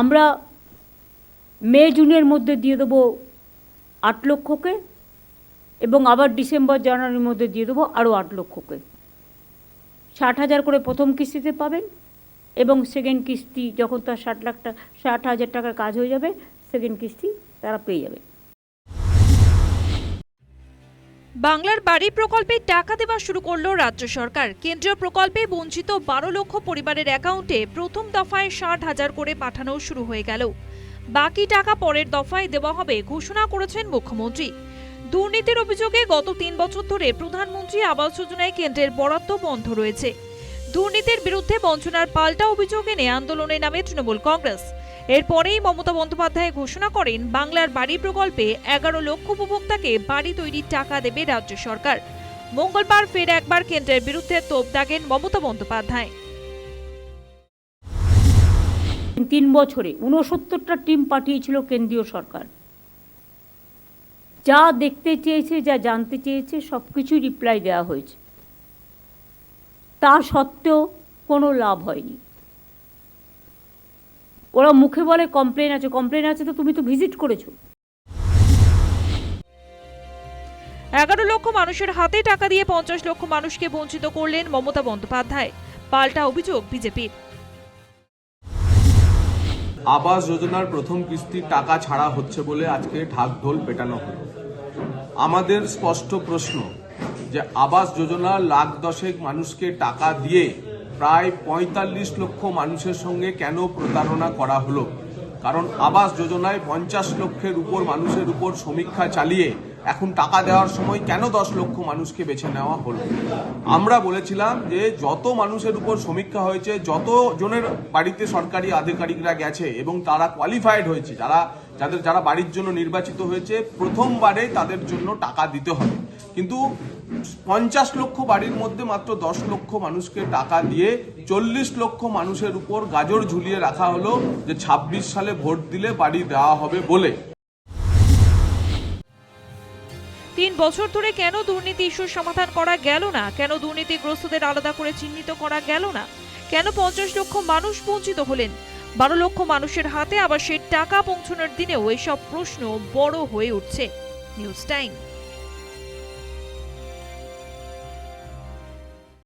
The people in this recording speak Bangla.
আমরা মে, জুনের মধ্যে দিয়ে দেবো আট লক্ষকে এবং আবার ডিসেম্বর, জানুয়ারির মধ্যে দিয়ে দেবো আরও আট লক্ষকে। ষাট হাজার করে প্রথম কিস্তিতে পাবেন এবং সেকেন্ড কিস্তি যখন তার ষাট লাখ টাকা ষাট হাজার টাকার কাজ হয়ে যাবে সেকেন্ড কিস্তি তারা পেয়ে যাবে। বাংলার বাড়ি প্রকল্পে টাকা দেওয়া শুরু করল রাজ্য সরকার। কেন্দ্রীয় প্রকল্পে বঞ্চিত বারো লক্ষ পরিবারের অ্যাকাউন্টে প্রথম দফায় ষাট হাজার করে পাঠানো শুরু হয়ে গেল। বাকি টাকা পরের দফায় দেওয়া হবে ঘোষণা করেছেন মুখ্যমন্ত্রী। দুর্নীতির অভিযোগে গত তিন বছর ধরে প্রধানমন্ত্রী আবাস যোজনায় কেন্দ্রের বরাদ্দ বন্ধ রয়েছে। দুর্নীতির বিরুদ্ধে বঞ্চনার পাল্টা অভিযোগ এনে আন্দোলনে নামে তৃণমূল কংগ্রেস। এরপরেই মমতা বন্দ্যোপাধ্যায় ঘোষণা করেন, বাংলার বাড়ি প্রকল্পে এগারো লক্ষ উপভোক্তাকে বাড়ি তৈরির টাকা দেবে রাজ্য সরকার। মঙ্গলবার ফের একবার কেন্দ্রের বিরুদ্ধে তোপ দাগেন মমতা বন্দ্যোপাধ্যায়। তিন বছরে ঊনসত্তরটা টিম পাঠিয়েছিল কেন্দ্রীয় সরকার। যা দেখতে চেয়েছে, যা জানতে চেয়েছে সব কিছুই রিপ্লাই দেওয়া হয়েছে। তা সত্ত্বেও কোনো লাভ হয়নি। ওরা মুখে বলে কমপ্লেন আছে কমপ্লেন আছে তো তুমি তো ভিজিট করেছ। এগারো লক্ষ মানুষের হাতে টাকা দিয়ে পঞ্চাশ লক্ষ মানুষকে বঞ্চিত করলেন মমতা বন্দ্যোপাধ্যায়। পাল্টা অভিযোগ বিজেপির আবাস যোজনার প্রথম কিস্তির টাকা ছাড়া হচ্ছে বলে আজকে ঢাকঢোল পেটানো হলো। আমাদের স্পষ্ট প্রশ্ন যে আবাস যোজনা লাখ দশেক মানুষকে টাকা দিয়ে প্রায় পঁয়তাল্লিশ লক্ষ মানুষের সঙ্গে কেন প্রতারণা করা হলো? কারণ আবাস যোজনায় পঞ্চাশ লক্ষের উপর মানুষের উপর সমীক্ষা চালিয়ে এখন টাকা দেওয়ার সময় কেন দশ লক্ষ মানুষকে বেছে নেওয়া হলো? আমরা বলেছিলাম যে যত মানুষের উপর সমীক্ষা হয়েছে, যত জনের বাড়িতে সরকারি আধিকারিকরা গেছে এবং তারা কোয়ালিফাইড হয়েছে, যারা, যাদের, যারা বাড়ির জন্য নির্বাচিত হয়েছে, প্রথমবারে তাদের জন্য টাকা দিতে হবে। কিন্তু পঞ্চাশ লক্ষ বাড়ির মধ্যে মাত্র দশ লক্ষ মানুষকে টাকা দিয়ে চল্লিশ লক্ষ মানুষের উপর গাজর ঝুলিয়ে রাখা হলো যে ছাব্বিশ সালে ভোট দিলে বাড়ি দেওয়া হবে বলে। তিন বছর ধরে কেন দুর্নীতি ইস্যুর সমাধান করা গেল না? কেন দুর্নীতিগ্রস্তদের আলাদা করে চিহ্নিত করা গেল না? কেন পঞ্চাশ লক্ষ মানুষ বঞ্চিত হলেন? বারো লক্ষ মানুষের হাতে আবার সেই টাকা পৌঁছানোর দিনেও এসব প্রশ্ন বড় হয়ে উঠছে। News time.